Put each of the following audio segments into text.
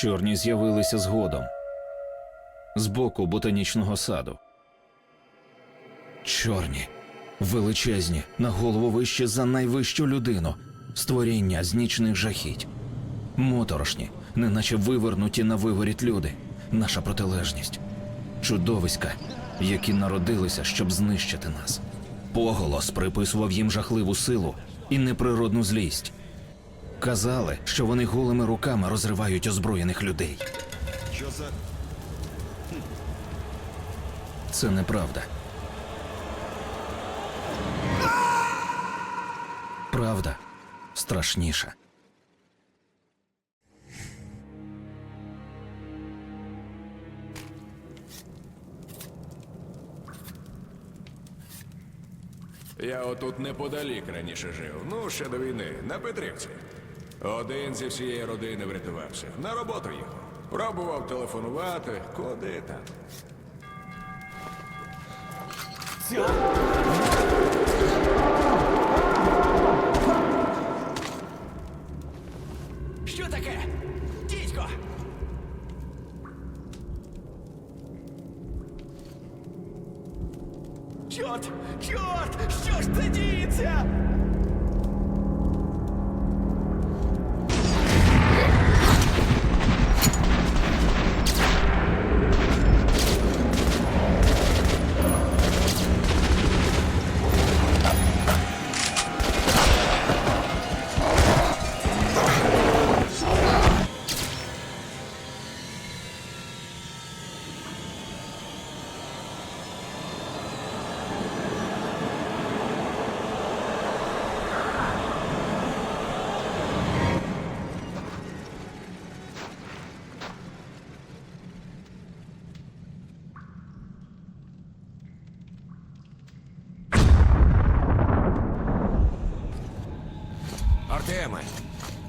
Чорні з'явилися згодом з боку ботанічного саду. Чорні, величезні, на голову вище за найвищу людину, створіння з нічних жахіть. Моторошні, неначе вивернуті на виворіт люди, наша протилежність, чудовиська, які народилися, щоб знищити нас. Поголос приписував їм жахливу силу і неприродну злість. Казали, що вони голими руками розривають озброєних людей. Що за. Це неправда. Правда страшніша. Я отут неподалік раніше жив. Ну, ще до війни, на Петрівці. Один зі всієї родини врятувався. На роботу їхав. Пробував телефонувати, куди там. Що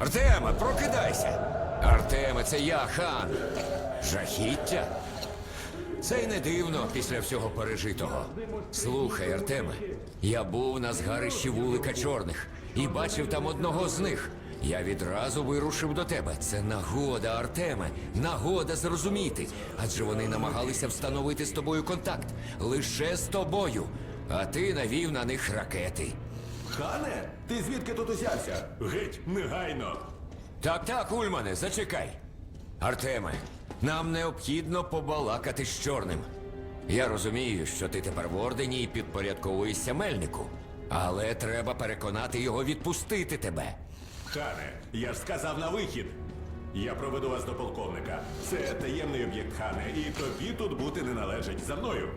Артеме, прокидайся! Артеме, це я, хан. Жахіття? Це й не дивно після всього пережитого. Слухай, Артеме, я був на згарищі вулика чорних і бачив там одного з них. Я відразу вирушив до тебе. Це нагода, Артеме, нагода зрозуміти. Адже вони намагалися встановити з тобою контакт лише з тобою. А ти навів на них ракети. Хане? Ти звідки тут узявся? Геть, негайно. Так, так, Ульмане, зачекай. Артеме, нам необхідно побалакати з чорним. Я розумію, що ти тепер в ордені і підпорядковуєшся мельнику. Але треба переконати його відпустити тебе. Хане, я ж сказав на вихід. Я проведу вас до полковника. Це таємний об'єкт, Хане, і тобі тут бути не належить. За мною.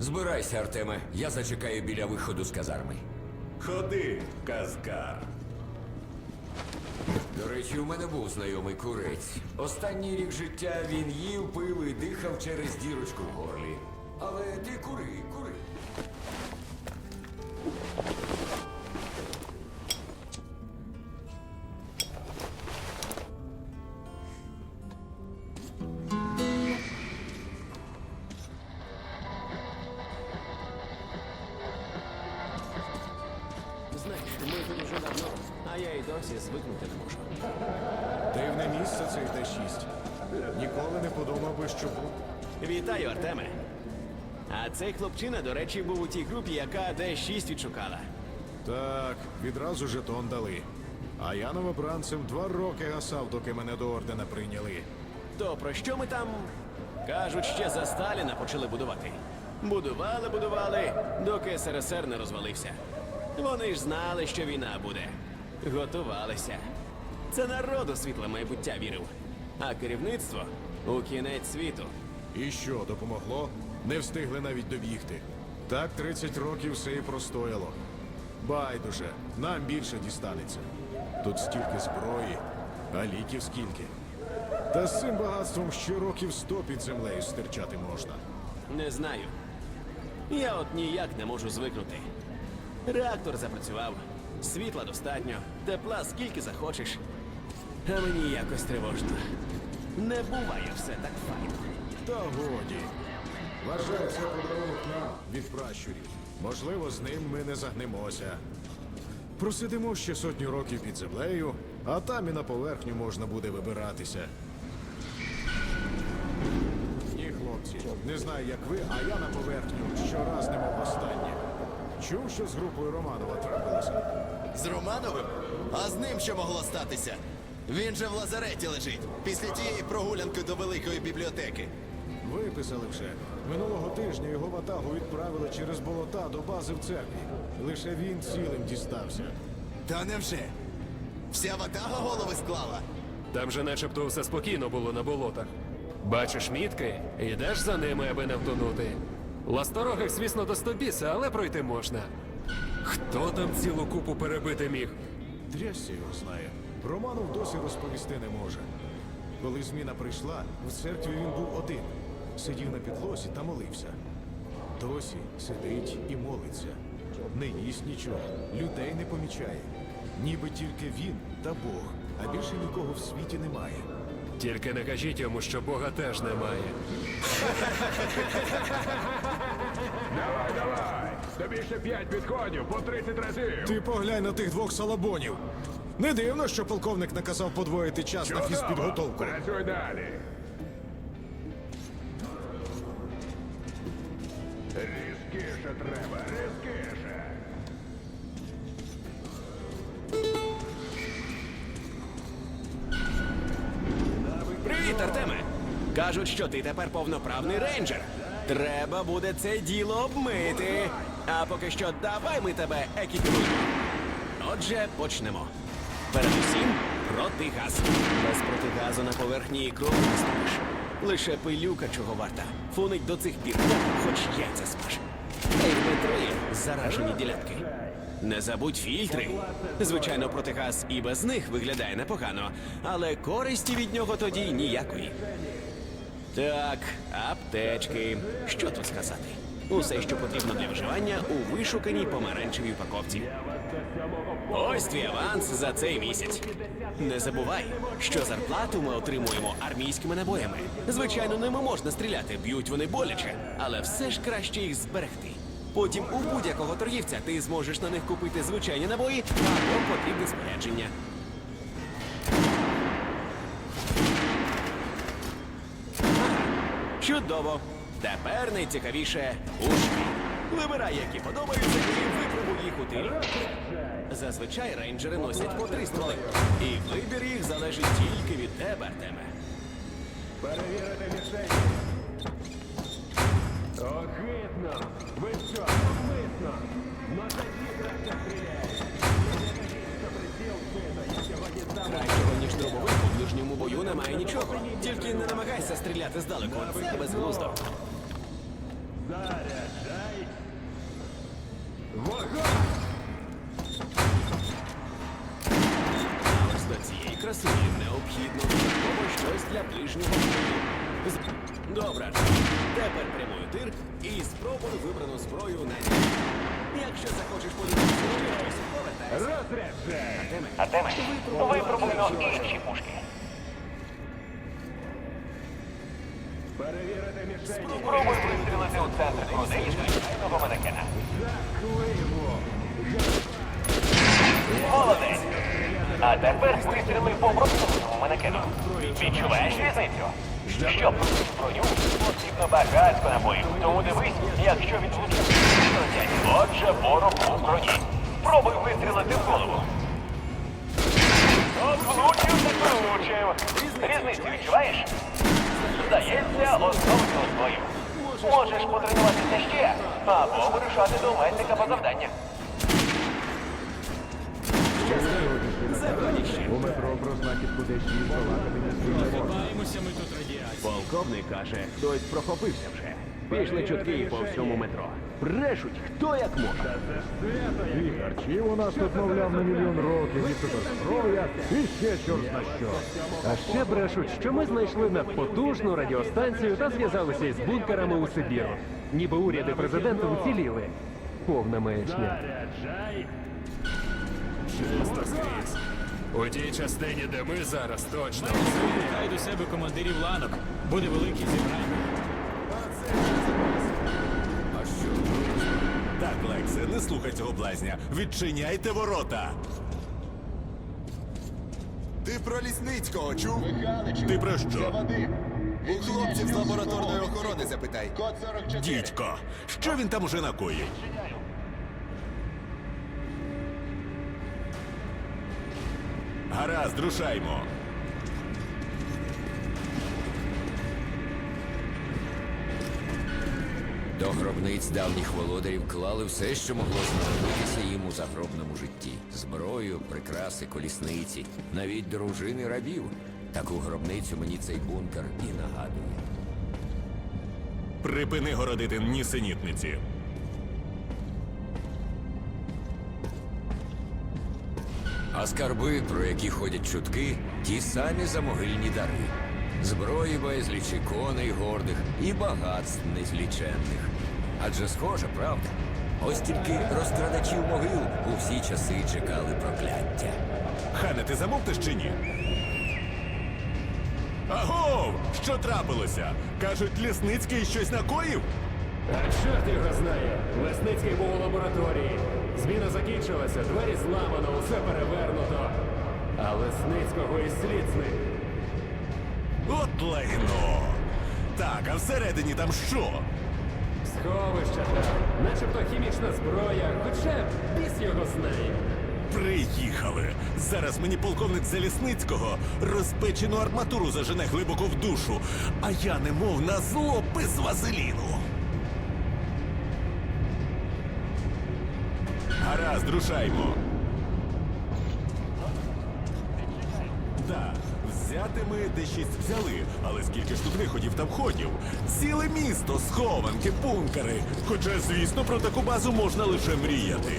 Збирайся, Артеме, я зачекаю біля виходу з казарми. Ходи, казкар. До речі, у мене був знайомий курець. Останній рік життя він їв, пив і дихав через дірочку в горлі. Але ти кури, Ніколи не подумав би, що був. Вітаю, Артеме. А цей хлопчина, до речі, був у тій групі, яка Д6 відшукала. Так, відразу жетон дали. А я новобранцем два роки гасав, доки мене до ордена прийняли. То про що ми там? Кажуть, ще за Сталіна почали будувати. Будували, будували, доки СРСР не розвалився. Вони ж знали, що війна буде. Готувалися. Це народ у світле майбуття вірив. А керівництво у кінець світу. І що, допомогло? Не встигли навіть добігти. Так 30 років все і простояло. Байдуже, нам більше дістанеться. Тут стільки зброї, а ліків скільки. Та з цим багатством ще років сто під землею стирчати можна. Не знаю. Я от ніяк не можу звикнути. Реактор запрацював, світла достатньо, тепла скільки захочеш. А мені якось тривожно. Не буває все так файно. Та годі. Вважаю, це подарунок нам від пращурів. Можливо, з ним ми не загнемося. Просидимо ще сотню років під землею, А там і на поверхню можна буде вибиратися. Ні, хлопці, не знаю, як ви, а я на поверхню щораз не мов останнє. Чув, що з групою Романова трапилося. З Романовим? А з ним що могло статися? Він же в лазареті лежить після тієї прогулянки до великої бібліотеки. Виписали вже. Минулого тижня його ватагу відправили через болота до бази в церкві. Лише він цілим дістався. Та невже? Вся ватага голови склала? Там же начебто все спокійно було на болотах. Бачиш мітки, йдеш за ними, аби не втонути. Ласторогих, звісно, до стобіса, але пройти можна. Хто там цілу купу перебити міг? Трясся його знає. Романов досі розповісти не може. Коли зміна прийшла, в церкві він був один. Сидів на підлозі та молився. Досі сидить і молиться. Не їсть нічого, людей не помічає. Ніби тільки він та Бог, а більше нікого в світі немає. Тільки не кажіть йому, що Бога теж немає. Давай, давай! Тобі ще п'ять підходів по 30 разів! Ти поглянь на тих двох салабонів. Не дивно, що полковник наказав подвоїти час на фізпідготовку. Працюй далі! Різкіше треба, різкіше! Привіт, Артеме! Кажуть, що ти тепер повноправний рейнджер. Треба буде це діло обмити. А поки що давай ми тебе екіпіруємо. Отже, почнемо. Передусім, протигаз. Без протигазу на поверхні і кров не станеш. Лише пилюка чого варта. Фунить до цих пір, хоч яйця смаж. Та й в метро заражені ділянки. Не забудь фільтри. Звичайно, протигаз і без них виглядає непогано, але користі від нього тоді ніякої. Так, аптечки. Що тут сказати? Усе, що потрібно для виживання у вишуканій помаранчевій упаковці. Ось твій аванс за цей місяць. Не забувай, що зарплату ми отримуємо армійськими набоями. Звичайно, ними можна стріляти, б'ють вони боляче, але все ж краще їх зберегти. Потім у будь-якого торгівця ти зможеш на них купити звичайні набої або потрібне спорядження. Чудово. Тепер найцікавіше ушки. Вибирай, які подобаються, і випробуй їх у тирі. Зазвичай рейнджери носять по три стволи. І вибір їх залежить тільки від тебе, Артеме. Перевірити мішені! Огидно! Ви що, навмисно? На такі краще стріляють! Кращого, ніж дробовик у ближньому бою немає нічого. Тільки не намагайся стріляти здалеку. Це безглуздо. А ось до цієї красуні необхідно додатково щось для ближнього бою. З- Добре, тепер прямуй тир і спробуй вибрану зброю на ній. Якщо захочеш подивитися щось, повертайся. Розряджай! Артеме, випробуємо інші пушки. Спробуй вистрілити у центр грудей звичайного манекена. Молодець! А тепер вистріли по простому манекену. Відчуваєш різницю? Щоб броню, потрібно багатько набоїв. Тому дивись, якщо він влучить. Отже, ворог у броні. Пробуй вистрілити в голову. Влучив, так влучив. Різницю відчуваєш? Здається, основну твою. Можеш потренуватися ще, або вирушати до метника по завданнях. У метро про знахідку дещі балакати не слід. Полковник каже, хтось прохопився вже. Пішли чутки по всьому метро. Брешуть, хто як може. І харчів у нас тут, мовляв, на мільйон років, і суперзброя, і ще чорт на що. А ще брешуть, що ми знайшли надпотужну радіостанцію та зв'язалися із бункерами у Сибіру. Ніби уряди президента вціліли. Повна маячня. Чисто скрізь. У тій частині, де ми зараз точно. Хай до себе командирів ланок. Буде велике зібрання. Так, Лексе, не слухай цього блазня. Відчиняйте ворота. Ти про Лісницького чув? Ти про що? У хлопців з лабораторної охорони запитай. Дідько, що він там уже накоїв? Гаразд, рушаймо. До гробниць давніх володарів клали все, що могло знадобитися їм у загробному житті: зброю, прикраси, колісниці, навіть дружини рабів. Таку гробницю мені цей бункер і нагадує. Припини городити нісенітниці. А скарби, про які ходять чутки, ті самі замогильні дари. Зброї безлічі, коней гордих і багатств незліченних. Адже схоже, правда? Ось тільки розкрадачів могил у всі часи чекали прокляття. Хане, ти замовтиш чи ні? Агов! Що трапилося? Кажуть, Лісницький щось накоїв? А чорт його знає. Лесницький був у лабораторії. Зміна закінчилася, двері зламано, усе перевернуто. А Лесницького і слід зник. Лайно! Так, а всередині там що? Сховище там, начебто хімічна зброя, хоча біс його знає. Приїхали. Зараз мені полковник Залісницького розпечену арматуру зажене глибоко в душу, а я немов на зло без вазеліну. Гаразд, рушаймо. Взяти ми дещись взяли, але скільки ж тут виходів та входів? Ціле місто, схованки, бункери. Хоча, звісно, про таку базу можна лише мріяти.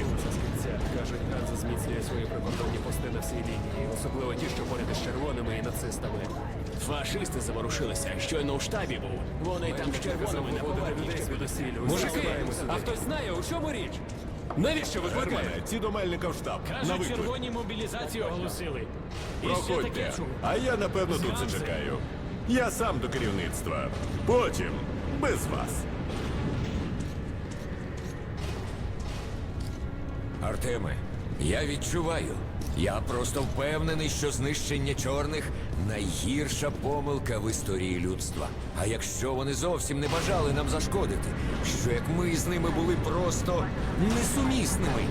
Кажуть, Ганза зміцнює свої прикордонні пости на всій лінії, особливо ті, що поряд із червоними і нацистами. Фашисти заворушилися. Щойно у штабі був. Вони там з червоними виводити поверхні. людей звідусіль. Мужики, а хтось знає, у чому річ? Навіщо викликають? Германе, ці до Мельника в штаб. на Кажуть, виклик. червоні мобілізацію оголосили. І ще таке Проходьте. чув. А я, напевно, тут зачекаю. Я сам до керівництва. Потім без вас. Артеме, я відчуваю. Я просто впевнений, що знищення чорних найгірша помилка в історії людства. А якщо вони зовсім не бажали нам зашкодити, що як ми з ними були просто несумісними.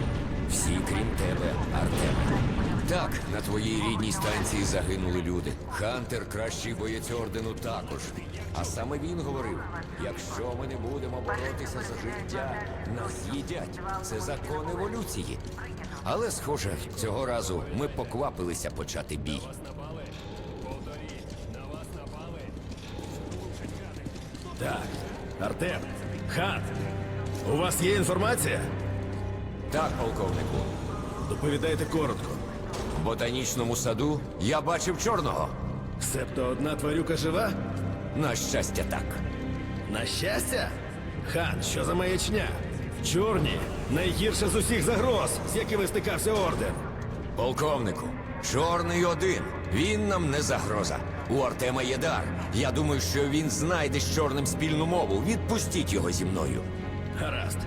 Всі, крім тебе, Артеме. Так, на твоїй рідній станції загинули люди. Хантер, кращий боєць ордену, також. А саме він говорив: якщо ми не будемо боротися за життя, нас їдять. Це закон еволюції. Але, схоже, цього разу ми поквапилися почати бій. Так, Артем, Хан, у вас є інформація? Так, полковнику, Доповідайте коротко. в ботанічному саду я бачив чорного. Себто одна тварюка жива? На щастя, так. На щастя? Хан, що за маячня? Чорні найгірша з усіх загроз, з якими стикався орден. Полковнику, чорний один. Він нам не загроза. У Артема є дар. Я думаю, що він знайде з чорним спільну мову. Відпустіть його зі мною. Гаразд.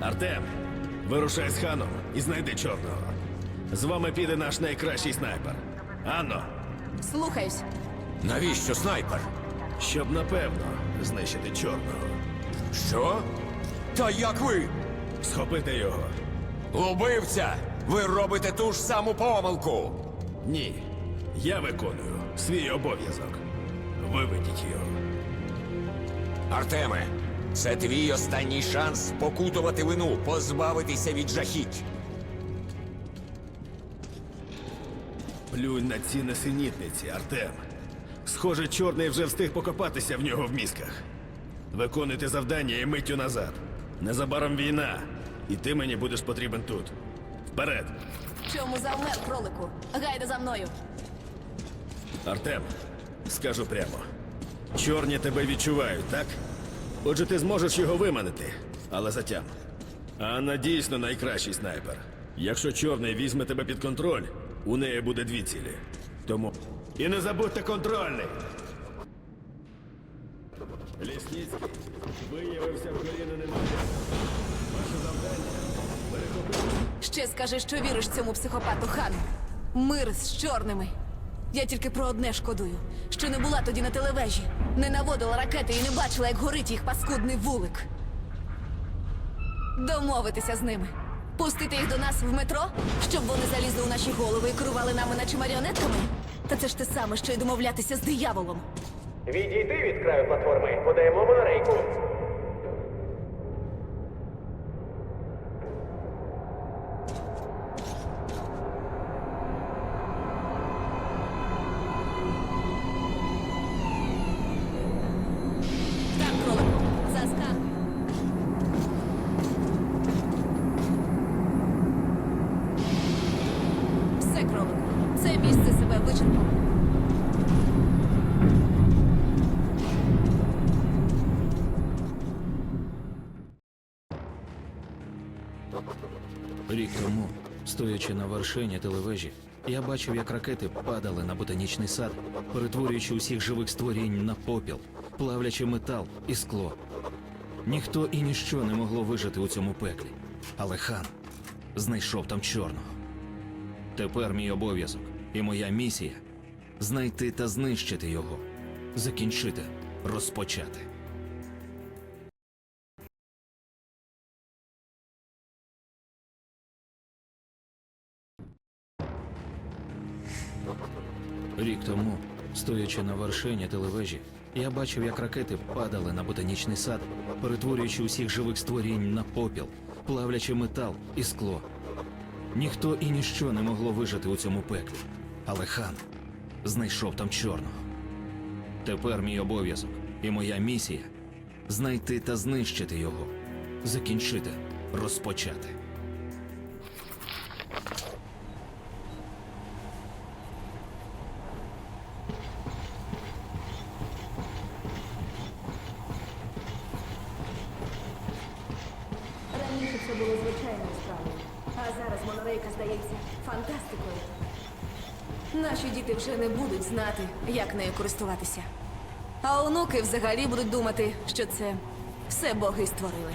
Артем, вирушай з ханом і знайди чорного. З вами піде наш найкращий снайпер. Анно, Слухаюсь. Навіщо снайпер? щоб напевно знищити чорного. Що? Та як ви? Схопити його. Убивця! Ви робите ту ж саму помилку! Ні. Я виконую свій обов'язок. Виведіть його. Артеме, це твій останній шанс покутувати вину, позбавитися від жахіть. Плюнь на ці несенітниці, Артем. Схоже, чорний вже встиг покопатися в нього в мізках. Виконуйте завдання і миттю назад. Незабаром війна, і ти мені будеш потрібен тут. Вперед! Чому завмер, кролику? Гайда за мною. Артем, скажу прямо. Чорні тебе відчувають, так? Отже, ти зможеш його виманити, але затям. Анна дійсно найкращий снайпер. Якщо чорний візьме тебе під контроль, у неї буде дві цілі. Тому. І не забудьте контрольний! Лісніцький виявився. Ваше завдання перехопити. Ще скажи, що віриш цьому психопату хану. Мир з чорними. Я тільки про одне шкодую, що не була тоді на телевежі, не наводила ракети і не бачила, як горить їх паскудний вулик. Домовитися з ними. Пустити їх до нас в метро, щоб вони залізли у наші голови і керували нами, наче маріонетками? Та це ж те саме, що й домовлятися з дияволом. Відійди від краю платформи, подаємо монорейку. Стоячи на вершині телевежі, я бачив, як ракети падали на ботанічний сад, перетворюючи усіх живих створінь на попіл, плавлячи метал і скло. Ніхто і ніщо не могло вижити у цьому пеклі. Але хан знайшов там чорного. Тепер мій обов'язок і моя місія знайти та знищити його, закінчити, розпочати. Тому, стоячи на вершині телевежі, я бачив, як ракети падали на ботанічний сад, перетворюючи усіх живих створінь на попіл, плавлячи метал і скло. Ніхто і ніщо не могло вижити у цьому пеклі. Але хан знайшов там чорного. Тепер мій обов'язок і моя місія знайти та знищити його, закінчити, розпочати. Раніше було звичайною справою, а зараз монорейка здається фантастикою. Наші діти вже не будуть знати, як нею користуватися. А онуки взагалі будуть думати, що це все боги створили.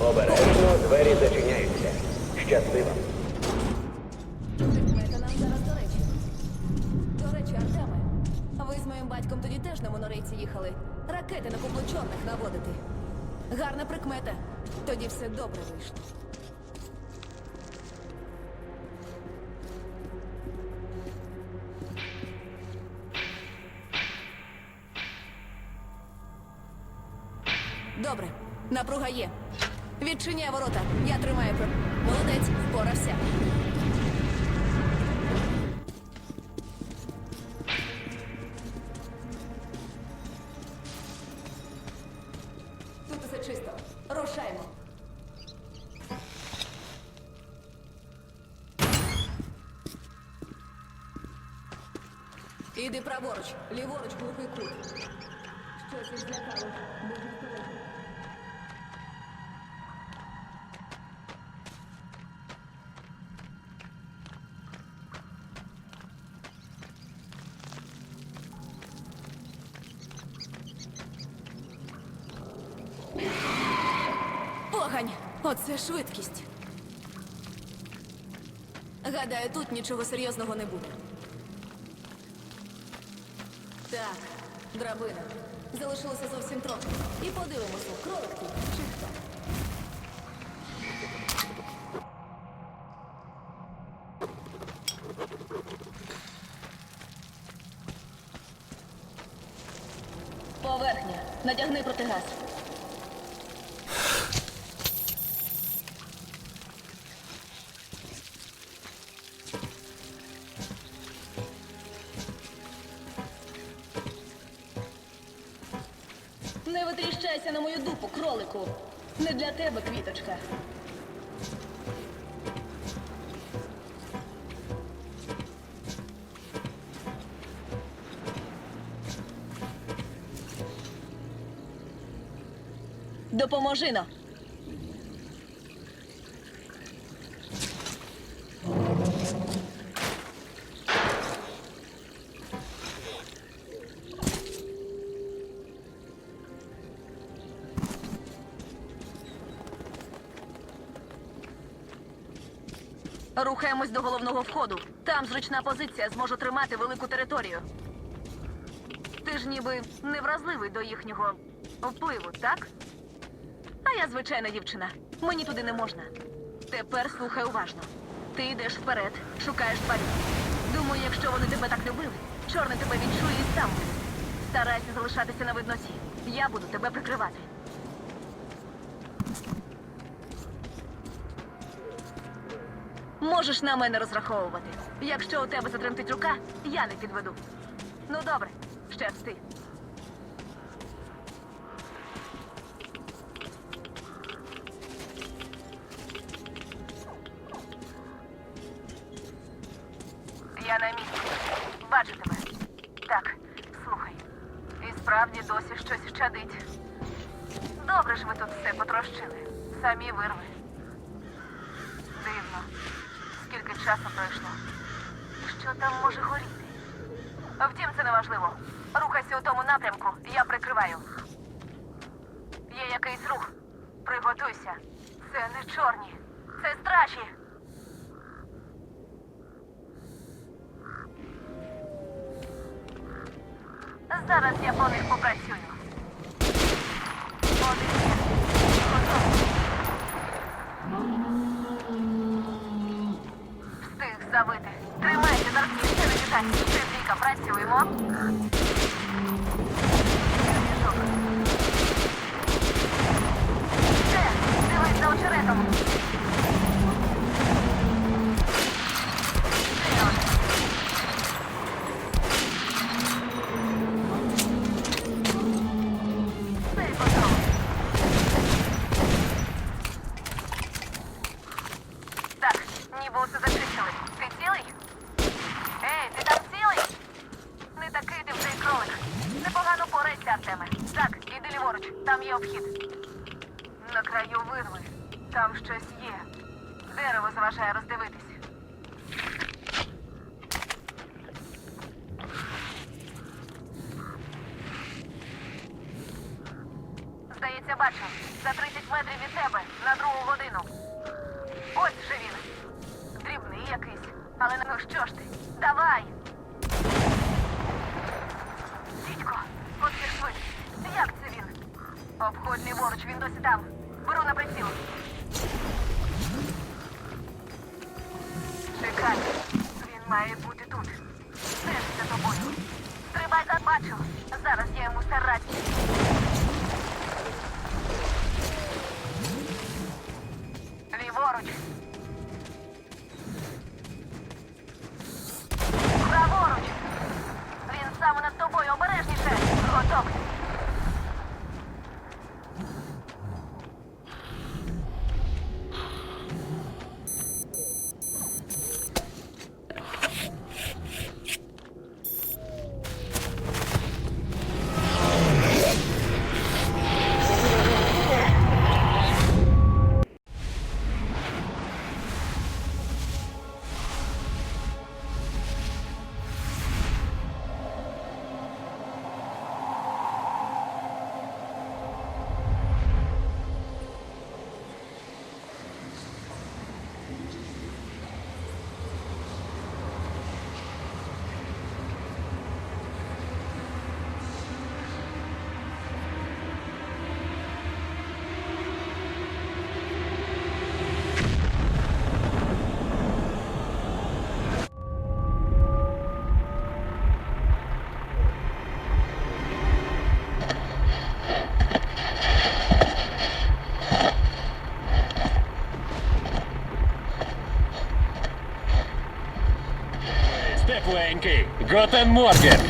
Обережно двері зачиняються. Щасливо. Прикмета нам зараз до речі. Ви з моїм батьком тоді теж на монорейці їхали. Ракети на куплу чорних наводити. Гарна прикмета. Тоді все добре вийшло. Добре, напруга є. Відчиняй ворота. Я тримаю про. Молодець, впорався. Тут усе чисто. Рушаймо. Іди праворуч, ліворуч глухий кут. Щось із злякало. Дуже Оце швидкість. Гадаю, тут нічого серйозного не буде. Так, драбина. Залишилося зовсім трохи. І подивимося, кролик чи хто. Поверхня. Надягни протигаз. року. Не для тебе, квіточка. Допоможи нам. Рухаємось до головного входу. Там зручна позиція, зможу тримати велику територію. Ти ж ніби невразливий до їхнього впливу, так? А я звичайна дівчина. Мені туди не можна. Тепер слухай уважно. Ти йдеш вперед, шукаєш тварів. Думаю, якщо вони тебе так любили, чорний тебе відчує і сам. Старайся залишатися на видноті. Я буду тебе прикривати. Можеш на мене розраховувати. Якщо у тебе затремтить рука, я не підведу. Ну добре, щасти. Я на місці. Бачу тебе. Так, слухай. І справді досі щось щадить. Добре ж ви тут все потрощили. Самі вирви. Дивно. Скільки часу пройшло. Що там може горіти? Важливо. Рухайся у тому напрямку, я прикриваю. Є якийсь рух. Приготуйся. Це не чорні. Це страші. Зараз я по них попрацюю. Один. Встиг завити. Тримайся, зараз не літає. Ще там є обхід. На краю вирви. Там щось є. Дерево заважає роздивитись. Зараз я йому сарать. Ліворуч. Степленький, Готен Морген.